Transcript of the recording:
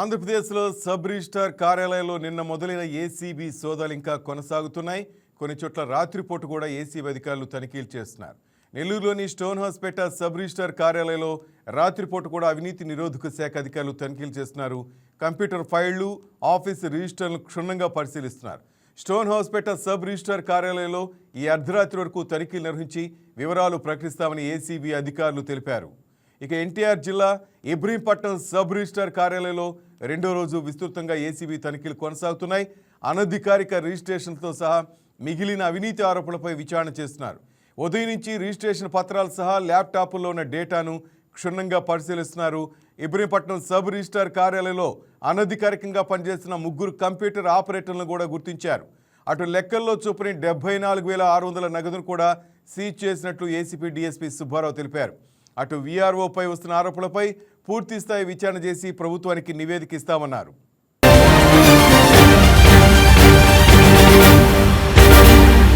ఆంధ్రప్రదేశ్లో sub registrar కార్యాలయంలో నిన్న మొదలైన ఏసీబీ సోదాలు ఇంకా కొనసాగుతున్నాయి. కొన్ని చోట్ల రాత్రిపూట కూడా ఏసీబీ అధికారులు తనిఖీలు చేస్తున్నారు. నెల్లూరులోని స్టోన్ హౌస్పేట సబ్ రిజిస్టార్ కార్యాలయంలో రాత్రిపూట కూడా అవినీతి నిరోధక శాఖ అధికారులు తనిఖీలు చేస్తున్నారు. కంప్యూటర్ ఫైళ్ళు ఆఫీస్ రిజిస్టర్లను క్షుణ్ణంగా పరిశీలిస్తున్నారు. స్టోన్ హౌస్పేట సబ్ రిజిస్టార్ కార్యాలయంలో ఈ అర్ధరాత్రి వరకు తనిఖీలు నిర్వహించి వివరాలు ప్రకటిస్తామని ఏసీబీ అధికారులు తెలిపారు. ఇక ఎన్టీఆర్ జిల్లా ఇబ్రహీంపట్నం సబ్ రిజిస్టార్ కార్యాలయంలో రెండో రోజు విస్తృతంగా ఏసీబీ తనిఖీలు కొనసాగుతున్నాయి. అనధికారిక రిజిస్ట్రేషన్తో సహా మిగిలిన అవినీతి ఆరోపణలపై విచారణ చేస్తున్నారు. ఉదయం నుంచి రిజిస్ట్రేషన్ పత్రాలు సహా ల్యాప్టాప్ల్లో ఉన్న డేటాను క్షుణ్ణంగా పరిశీలిస్తున్నారు. ఇబ్రహీంపట్నం సబ్ రిజిస్టార్ కార్యాలయంలో అనధికారికంగా పనిచేస్తున్న ముగ్గురు కంప్యూటర్ ఆపరేటర్లను కూడా గుర్తించారు. అటు లెక్కల్లో చూపని డెబ్బై నాలుగు వేల ఆరు వందల నగదును కూడా సీజ్ చేసినట్లు ఏసీపీ డీఎస్పీ సుబ్బారావు తెలిపారు. అటు వీఆర్ఓపై వస్తున్న ఆరోపణలపై పూర్తి స్థాయి విచారణ చేసి ప్రభుత్వానికి నివేదిక ఇస్తామన్నారు.